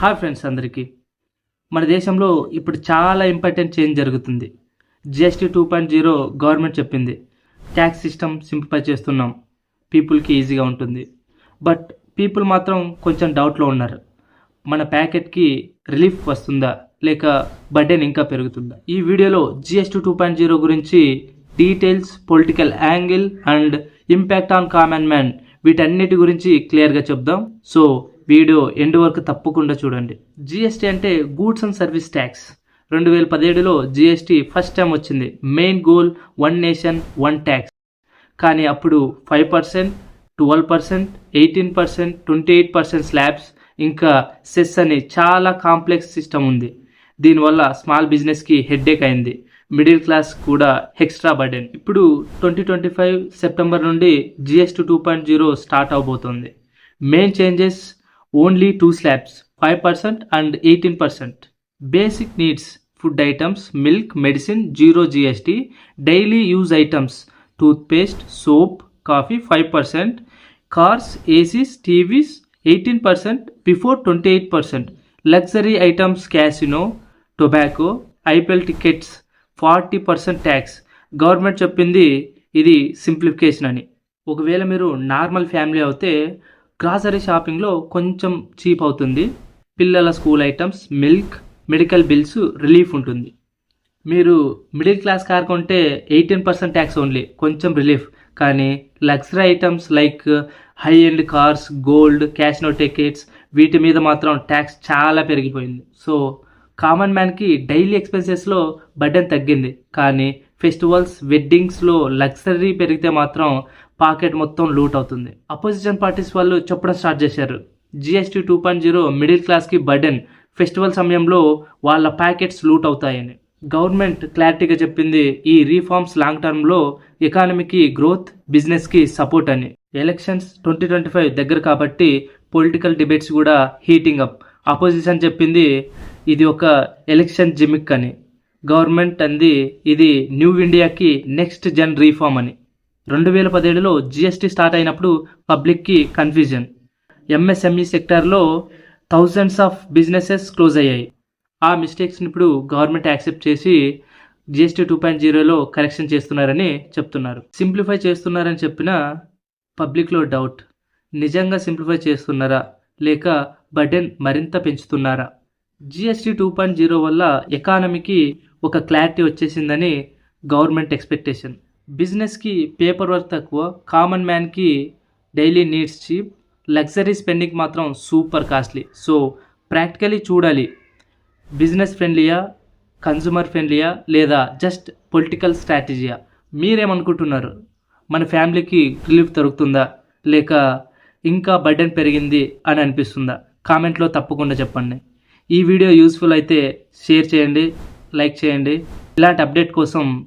Hi friends అందరికీ. మన దేశంలో ఇప్పుడు చాలా ఇంపార్టెంట్ చేంజ్ జరుగుతుంది. GST two point zero government చెప్పింది. ట్యాక్స్ సిస్టమ్ సింప్లిఫై చేస్తున్నాం. పీపుల్కి ఈజీగా ఉంటుంది. బట్ పీపుల్ మాత్రం కొంచెం డౌట్లో ఉన్నారు. మన ప్యాకెట్కి రిలీఫ్ వస్తుందా? లేక బర్డెన్ ఇంకా పెరుగుతుందా? ఈ వీడియోలో జిఎస్టీ టూ పాయింట్ జీరో గురించి details political angle and impact on common man వీటన్నిటి గురించి క్లియర్గా చెప్దాం. సో వీడియో ఎండ్ వరకు తప్పకుండా చూడండి. జిఎస్టీ అంటే గూడ్స్ అండ్ సర్వీస్ ట్యాక్స్. రెండు వేల పదిహేడులో జిఎస్టీ ఫస్ట్ టైం వచ్చింది. Main goal one nation one tax. కానీ అప్పుడు five percent twelve percent eighteen percent twenty eight percent slabs ఇంకా సెస్ అని చాలా కాంప్లెక్స్ సిస్టమ్ ఉంది. దీనివల్ల స్మాల్ బిజినెస్కి హెడ్ఏక్ అయింది. మిడిల్ క్లాస్ కూడా ఎక్స్ట్రా బర్డెన్. ఇప్పుడు ట్వంటీ ట్వంటీ ఫైవ్ సెప్టెంబర్ నుండి GST two point zero start అవబోతోంది. Main changes only two slabs five percent and eighteen percent basic needs food items milk medicine zero GST daily use items toothpaste soap coffee five percent cars ACs TVs eighteen percent before twenty eight percent luxury items casino tobacco IPL tickets forty percent tax government చెప్పింది ఇది simplification అని. ఒకవేళ మీరు normal family అయితే grocery షాపింగ్లో కొంచెం cheap అవుతుంది. పిల్లల school items milk medical bills relief ఉంటుంది. మీరు మిడిల్ క్లాస్ కార్ కొంటే ఎయిటీన్ పర్సెంట్ ట్యాక్స్ ఓన్లీ కొంచెం రిలీఫ్ కానీ luxury items like high end cars gold casino tickets వీటి మీద మాత్రం ట్యాక్స్ చాలా పెరిగిపోయింది. సో కామన్ మ్యాన్కి డైలీ ఎక్స్పెన్సెస్లో బడ్డెన్ తగ్గింది. కానీ ఫెస్టివల్స్ వెడ్డింగ్స్లో లగ్జరీ పెరిగితే మాత్రం పాకెట్ మొత్తం లూట్ అవుతుంది. అపోజిషన్ పార్టీస్ వాళ్ళు చెప్పడం స్టార్ట్ చేశారు. GST two point zero middle క్లాస్కి బర్డెన్ ఫెస్టివల్ సమయంలో వాళ్ళ ప్యాకెట్స్ లూట్ అవుతాయని. గవర్నమెంట్ క్లారిటీగా చెప్పింది ఈ రీఫార్మ్స్ లాంగ్ టర్మ్లో ఎకానమీకి గ్రోత్ బిజినెస్కి సపోర్ట్ అని. ఎలక్షన్స్ ట్వంటీ ట్వంటీ ఫైవ్ దగ్గర కాబట్టి పొలిటికల్ డిబేట్స్ కూడా హీటింగ్ అప్ అపోజిషన్ చెప్పింది ఇది ఒక ఎలక్షన్ జిమిక్ అని. గవర్నమెంట్ అంది ఇది న్యూ ఇండియాకి నెక్స్ట్ జన్ రీఫార్మ్ అని. రెండు వేల పదిహేడులో జిఎస్టీ స్టార్ట్ అయినప్పుడు పబ్లిక్కి కన్ఫ్యూజన్. ఎంఎస్ఎంఈ సెక్టార్లో థౌజండ్స్ ఆఫ్ బిజినెసెస్ క్లోజ్ అయ్యాయి. ఆ మిస్టేక్స్ని ఇప్పుడు గవర్నమెంట్ యాక్సెప్ట్ చేసి జిఎస్టీ టూ పాయింట్ జీరోలో కరెక్షన్ చేస్తున్నారని చెప్తున్నారు. సింప్లిఫై చేస్తున్నారని చెప్పిన పబ్లిక్లో డౌట్. నిజంగా సింప్లిఫై చేస్తున్నారా? లేక బర్డెన్ మరింత పెంచుతున్నారా? జిఎస్టీ టూ పాయింట్ జీరో వల్ల ఎకానమీకి ఒక క్లారిటీ వచ్చేసిందని గవర్నమెంట్ ఎక్స్పెక్టేషన్. బిజినెస్కి పేపర్ వర్క్ తక్కువ common మ్యాన్కి daily needs cheap luxury spending మాత్రం సూపర్ కాస్ట్లీ. సో ప్రాక్టికలీ చూడాలి. బిజినెస్ ఫ్రెండ్లీయా కన్జ్యూమర్ ఫ్రెండ్లీయా లేదా జస్ట్ పొలిటికల్ స్ట్రాటజీయా? మీరేమనుకుంటున్నారు? మన ఫ్యామిలీకి రిలీఫ్ దొరుకుతుందా? లేక ఇంకా బర్డెన్ పెరిగింది అని అనిపిస్తుందా? కామెంట్లో తప్పకుండా చెప్పండి. ఈ వీడియో యూస్ఫుల్ అయితే షేర్ చేయండి లైక్ చేయండి. ఇలాంటి అప్డేట్ కోసం